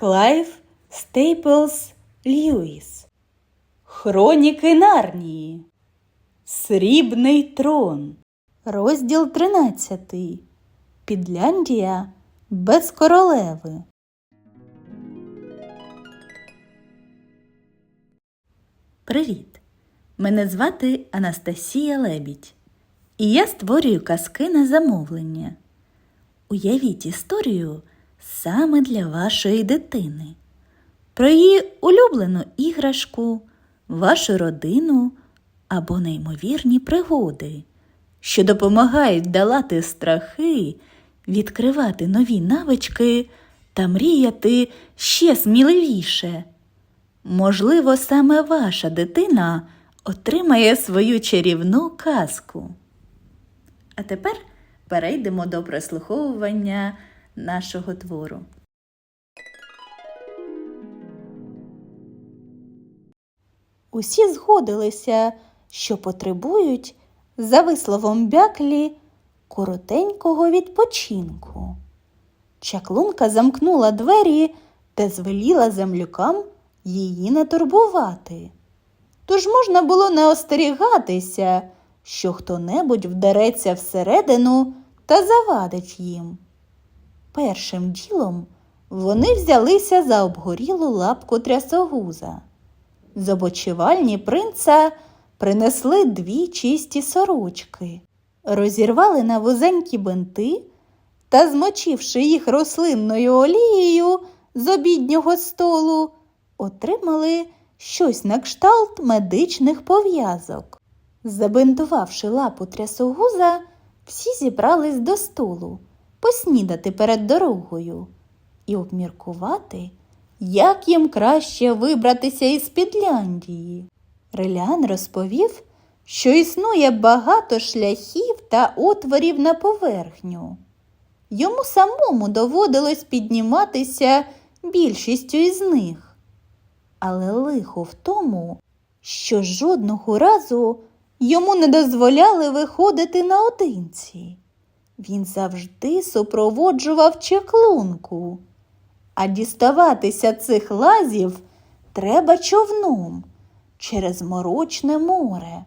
Клайв Стейплс Льюіс. Хроніки Нарнії. Срібний трон. Розділ 13. Підляндія без королеви. Привіт! Мене звати Анастасія Лебідь. І я створюю казки на замовлення. Уявіть історію саме для вашої дитини, про її улюблену іграшку, вашу родину або неймовірні пригоди, що допомагають долати страхи, відкривати нові навички та мріяти ще сміливіше. Можливо, саме ваша дитина отримає свою чарівну казку. А тепер перейдемо до прослуховування нашого твору. Усі згодилися, що потребують, за висловом бяклі, коротенького відпочинку. Чаклунка замкнула двері та звеліла землякам її не турбувати. Тож можна було не остерігатися, що хто-небудь вдареться всередину та завадить їм. Першим ділом вони взялися за обгорілу лапку трясогуза. З обочивальні принца принесли дві чисті сорочки, розірвали на вузенькі бинти та, змочивши їх рослинною олією з обіднього столу, отримали щось на кшталт медичних пов'язок. Забинтувавши лапу трясогуза, всі зібрались до столу поснідати перед дорогою і обміркувати, як їм краще вибратися із Підляндії. Релян розповів, що існує багато шляхів та отворів на поверхню. Йому самому доводилось підніматися більшістю із них. Але лихо в тому, що жодного разу йому не дозволяли виходити наодинці. Він завжди супроводжував чеклунку, а діставатися цих лазів треба човном через морочне море.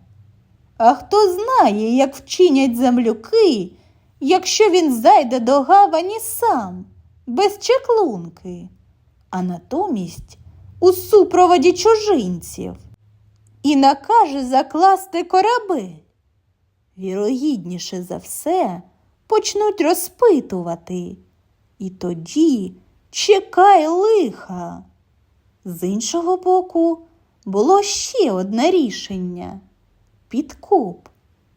А хто знає, як вчинять землюки, якщо він зайде до гавані сам, без чеклунки, а натомість у супроводі чужинців і накаже закласти корабель. Вірогідніше за все почнуть розпитувати, і тоді чекай лиха. З іншого боку, було ще одне рішення підкуп,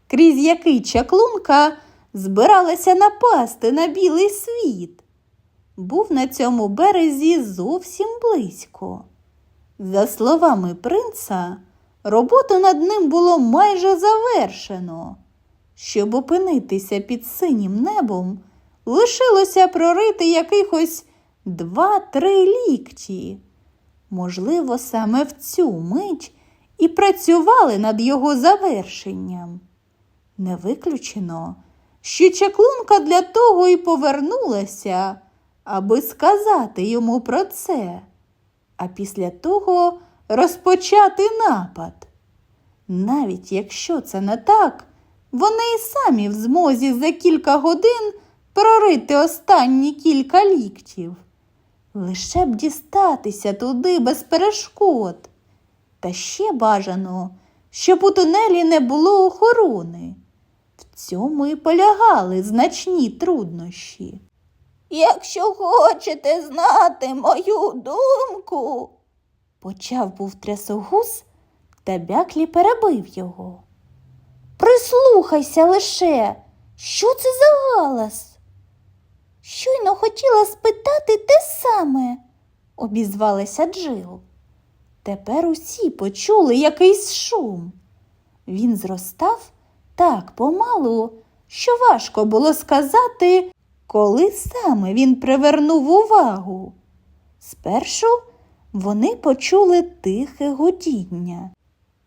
крізь який чаклунка збиралася напасти на білий світ. Був на цьому березі зовсім близько. За словами принца, роботу над ним було майже завершено. Щоб опинитися під синім небом, лишилося прорити якихось два-три лікті. Можливо, саме в цю мить і працювали над його завершенням. Не виключено, що чаклунка для того і повернулася, аби сказати йому про це, а після того розпочати напад. Навіть якщо це не так, вони і самі в змозі за кілька годин прорити останні кілька ліктів. Лише б дістатися туди без перешкод. Та ще бажано, щоб у тунелі не було охорони. В цьому і полягали значні труднощі. Якщо хочете знати мою думку, почав був трясогуз, та бяклі перебив його. Прислухайся лише, що це за галас? Щойно хотіла спитати те саме, обізвалася Джил. Тепер усі почули якийсь шум. Він зростав так помалу, що важко було сказати, коли саме він привернув увагу. Спершу вони почули тихе гудіння,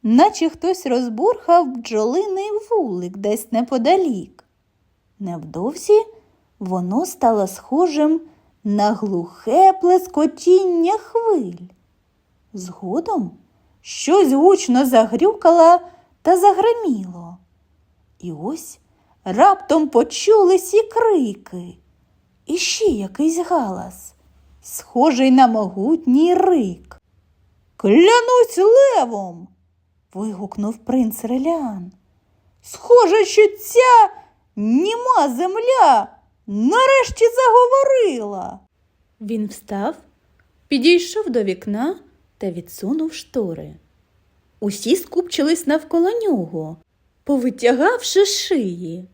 наче хтось розбурхав бджолиний вулик десь неподалік. Невдовзі воно стало схожим на глухе плескотіння хвиль. Згодом щось гучно загрюкало та загриміло. І ось раптом почулись і крики, і ще якийсь галас, схожий на могутній рик. Клянусь левом. Вигукнув принц Релян. Схоже, що ця німа земля нарешті заговорила. Він встав, підійшов до вікна та відсунув штори. Усі скупчились навколо нього, повитягавши шиї.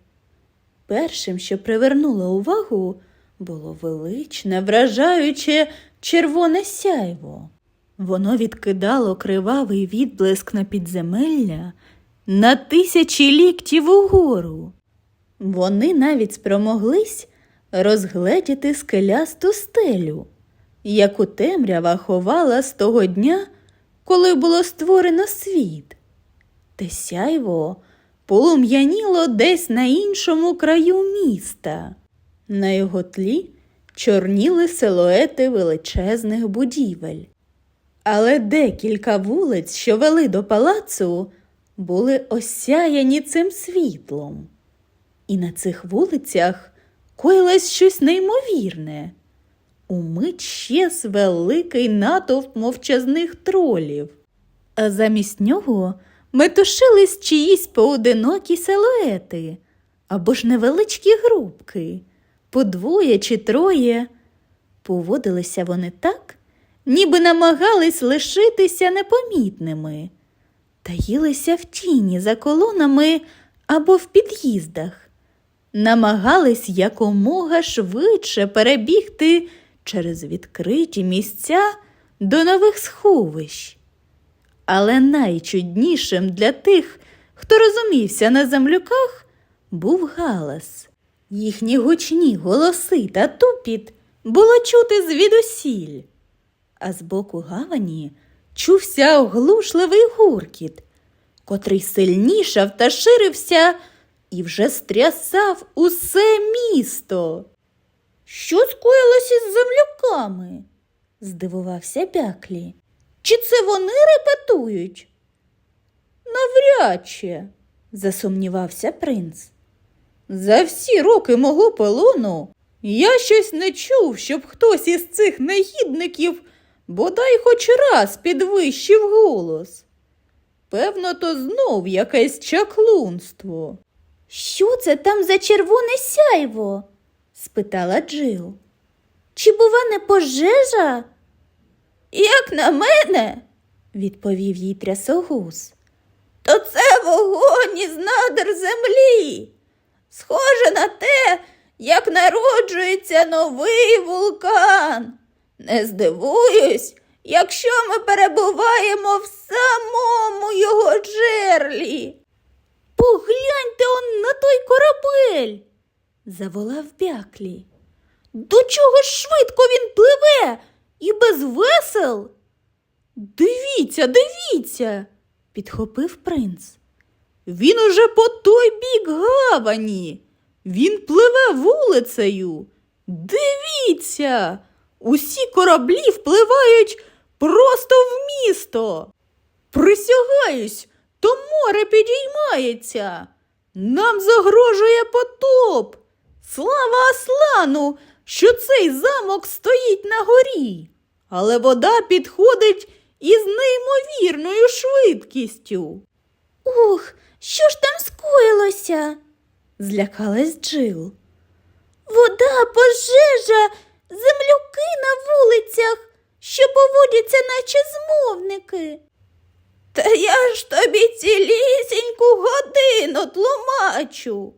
Першим, що привернуло увагу, було величне, вражаюче червоне сяйво. Воно відкидало кривавий відблиск на підземелля на тисячі ліктів угору. Вони навіть спромоглись розгледіти скелясту стелю, яку темрява ховала з того дня, коли було створено світ. Те сяйво полум'яніло десь на іншому краю міста. На його тлі чорніли силуети величезних будівель. Але декілька вулиць, що вели до палацу, були осяяні цим світлом. І на цих вулицях коїлось щось неймовірне. Умить щез великий натовп мовчазних тролів, а замість нього метушились чиїсь поодинокі силуети або ж невеличкі групки, по двоє чи троє. Поводилися вони так, ніби намагались лишитися непомітними, таїлися в тіні за колонами або в під'їздах, намагались якомога швидше перебігти через відкриті місця до нових сховищ. Але найчуднішим для тих, хто розумівся на землюках, був галас. Їхні гучні голоси та тупіт було чути звідусіль а збоку гавані чувся оглушливий гуркіт, котрий сильнішав та ширився і вже стрясав усе місто. Що скоїлося з земляками? здивувався Бяклі. Чи це вони репетують? Навряд чи, засумнівався принц. За всі роки мого полону я щось не чув, щоб хтось із цих негідників бодай хоч раз підвищив голос. Певно, то знов якесь чаклунство. Що це там за червоне сяйво? спитала Джил. Чи, бува, не пожежа? Як на мене, відповів їй трясогуз, то це вогонь із надр землі. Схоже на те, як народжується новий вулкан. Не здивуюсь, якщо ми перебуваємо в самому його джерлі. Погляньте он на той корабель, заволав бяклі. До чого ж швидко він пливе і без весел? Дивіться, дивіться, підхопив принц. Він уже по той бік гавані. Він пливе вулицею. Дивіться. Усі кораблі впливають просто в місто. Присягаюсь, то море підіймається. Нам загрожує потоп. Слава Аслану, що цей замок стоїть на горі, але вода підходить із неймовірною швидкістю. Ух, що ж там скоїлося? злякалась Джил. Вода, пожежа, землюки на вулицях, що поводяться, наче змовники. Та я ж тобі цілісіньку годину тлумачу,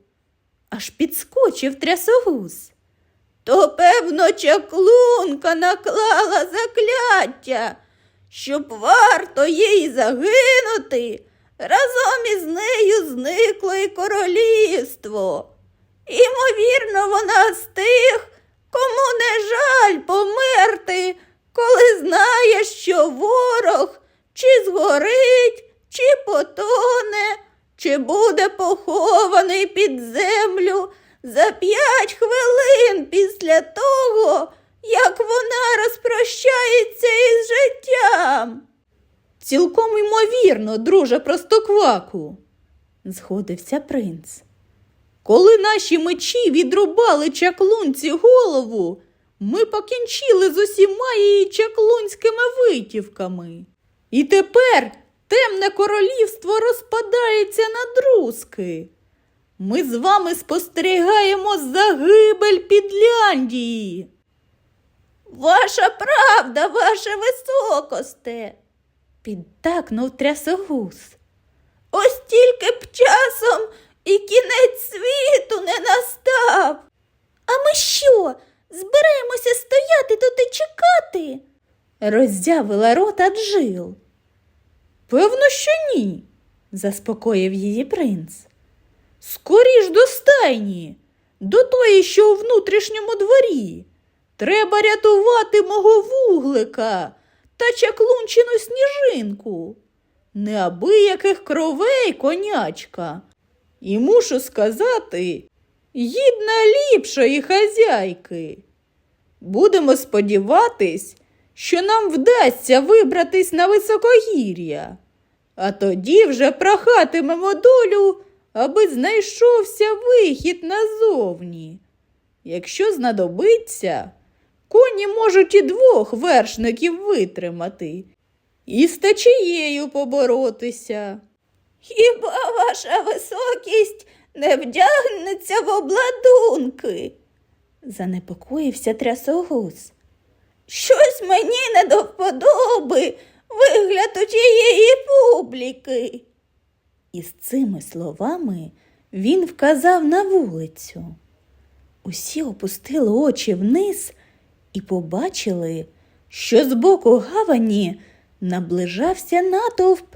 аж підскочив трясогуз. То, певно, чаклунка наклала закляття, щоб варто їй загинути, разом із нею зникло і королівство. Імовірно, вона з тих, кому не жаль померти, коли знає, що ворог чи згорить, чи потоне, чи буде похований під землю за п'ять хвилин після того, як вона розпрощається із життям. Цілком ймовірно, друже простокваку, згодився принц. Коли наші мечі відрубали чаклунці голову, ми покінчили з усіма її чаклунськими витівками. І тепер темне королівство розпадається на друзки. Ми з вами спостерігаємо загибель Підляндії. Ваша правда, ваше високосте, підтакнув трясогус. Ось тільки б часом і кінець світу не настав. А ми що, збираємося стояти тут і чекати? роззявила рота Джил. Певно, що ні, заспокоїв її принц. Скоріш до стайні, до тої, що у внутрішньому дворі. Треба рятувати мого вуглика та чаклунчину сніжинку. Неабияких кровей, конячка. І мушу сказати, гідна ліпшої хазяйки. Будемо сподіватись, що нам вдасться вибратись на високогір'я, а тоді вже прохатимемо долю, аби знайшовся вихід назовні. Якщо знадобиться, коні можуть і двох вершників витримати, і з течією поборотися. Хіба ваша високість не вдягнеться в обладунки? занепокоївся трясогус. Щось мені не до вподоби вигляд у тієї публіки. І з цими словами він вказав на вулицю. Усі опустили очі вниз і побачили, що з боку гавані наближався натовп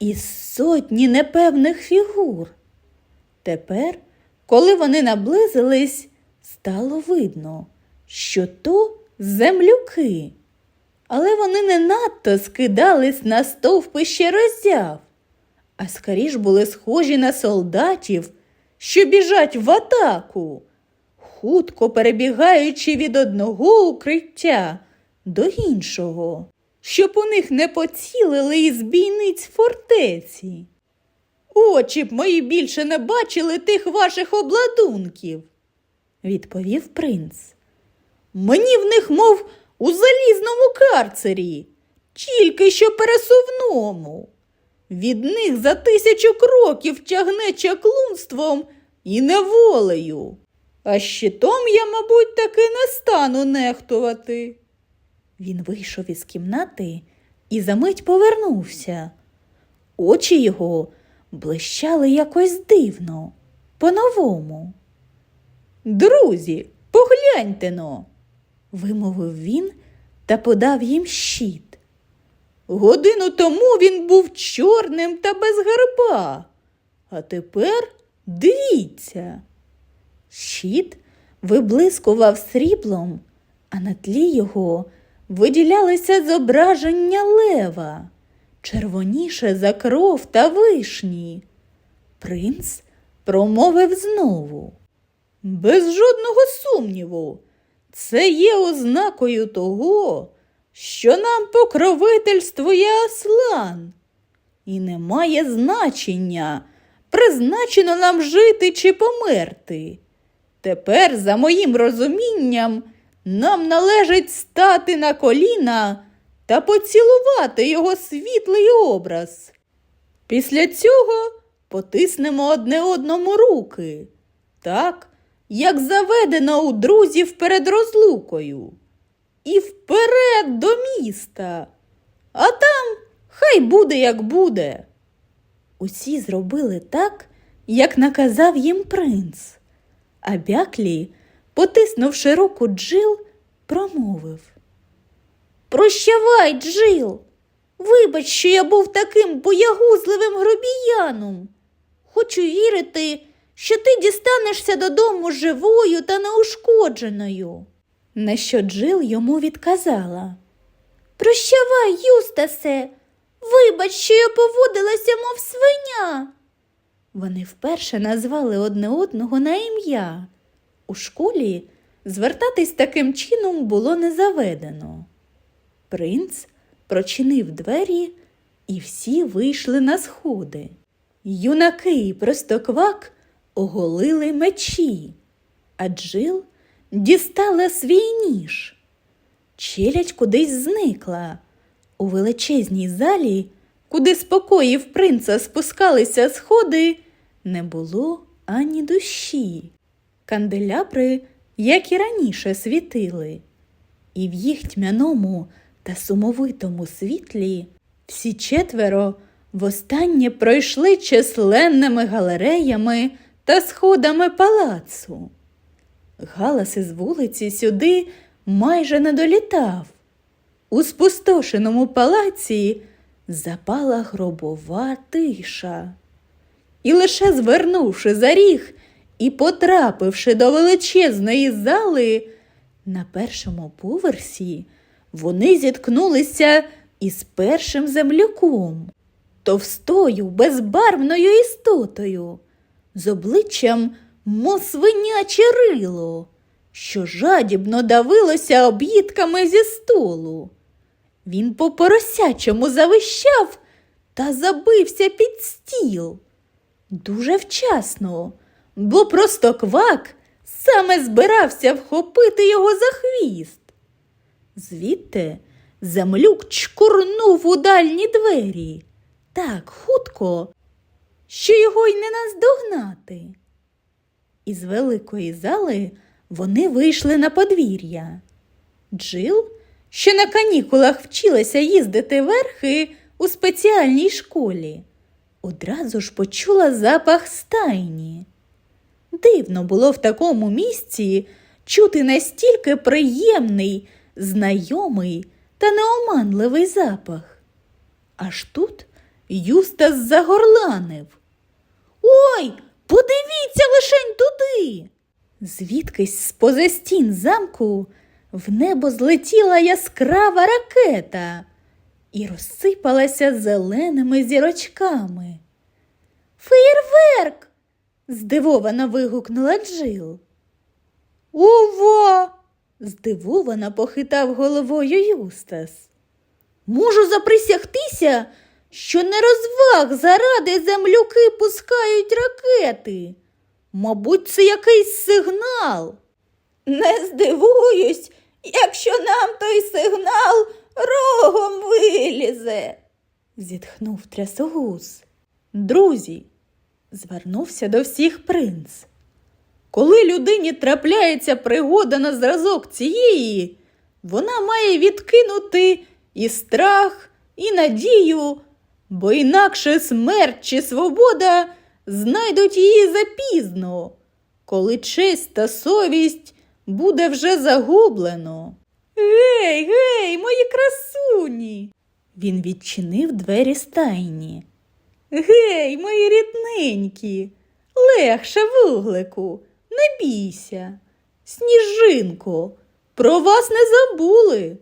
із сотні непевних фігур. Тепер, коли вони наблизились, стало видно, що то землюки. Але вони не надто скидались на стовпище роззяв, а скоріш були схожі на солдатів, що біжать в атаку, хутко перебігаючи від одного укриття до іншого, щоб у них не поцілили із бійниць фортеці. Очі б мої більше не бачили тих ваших обладунків, відповів принц. Мені в них, мов у залізному карцері, тільки що пересувному. Від них за тисячу кроків тягне чаклунством і неволею. А щитом я, мабуть, таки не стану нехтувати. Він вийшов із кімнати і за мить повернувся. Очі його блищали якось дивно, по-новому. Друзі, погляньте но, вимовив він та подав їм щит. Годину тому він був чорним та без герба, а тепер дивіться. Щит виблискував сріблом, а на тлі його виділялися зображення лева, червоніше за кров та вишні. Принц промовив знову. Без жодного сумніву, це є ознакою того, що нам покровительствує Аслан. І не має значення, призначено нам жити чи померти. Тепер, за моїм розумінням, нам належить стати на коліна та поцілувати його світлий образ. Після цього потиснемо одне одному руки, так, як заведено у друзів перед розлукою. І вперед до міста, а там хай буде, як буде. Усі зробили так, як наказав їм принц. А Бяклі, потиснувши руку Джил, промовив. Прощавай, Джил. Вибач, що я був таким боягузливим грубіяном. Хочу вірити, що ти дістанешся додому живою та неушкодженою. На що Джил йому відказала. Прощавай, Юстасе, вибач, що я поводилася, мов свиня. Вони вперше назвали одне одного на ім'я. У школі звертатись таким чином було не заведено. Принц прочинив двері, і всі вийшли на сходи. Юнаки і простоквак оголили мечі, а Джил дістала свій ніж. Челядь кудись зникла. У величезній залі, куди з покоїв принца спускалися сходи, не було ані душі. Канделябри, як і раніше, світили, і в їх тьмяному та сумовитому світлі всі четверо востаннє пройшли численними галереями та сходами палацу. Галас із вулиці сюди майже не долітав. У спустошеному палаці запала гробова тиша. І лише звернувши за ріг і потрапивши до величезної зали, на першому поверсі вони зіткнулися із першим земляком, товстою, безбарвною істотою, з обличчям мов свиняче рило, що жадібно давилося об'їдками зі столу. Він по поросячому завищав та забився під стіл. Дуже вчасно, бо просто квак саме збирався вхопити його за хвіст. Звідти землюк чкурнув у дальні двері так хутко, що його й не наздогнати. Із великої зали вони вийшли на подвір'я. Джил, що на канікулах вчилася їздити верхи у спеціальній школі, одразу ж почула запах стайні. Дивно було в такому місці чути настільки приємний, знайомий та неоманливий запах. Аж тут Юстас загорланив. Ой, подивіться лишень туди. Звідкись з поза стін замку в небо злетіла яскрава ракета і розсипалася зеленими зірочками. Феєрверк. Здивовано вигукнула Джил. Ова! здивовано похитав головою Юстас. Можу заприсягтися, що не розваг заради землюки пускають ракети. Мабуть, це якийсь сигнал. Не здивуюсь, якщо нам той сигнал рогом вилізе, зітхнув трясогуз. Друзі, звернувся до всіх принц. Коли людині трапляється пригода на зразок цієї, вона має відкинути і страх, і надію, бо інакше смерть чи свобода знайдуть її запізно, коли честь та совість буде вже загублено. Гей, гей, мої красуні. Він відчинив двері стайні. Гей, мої рідненькі, легше вуглику, не бійся. Сніжинко, про вас не забули.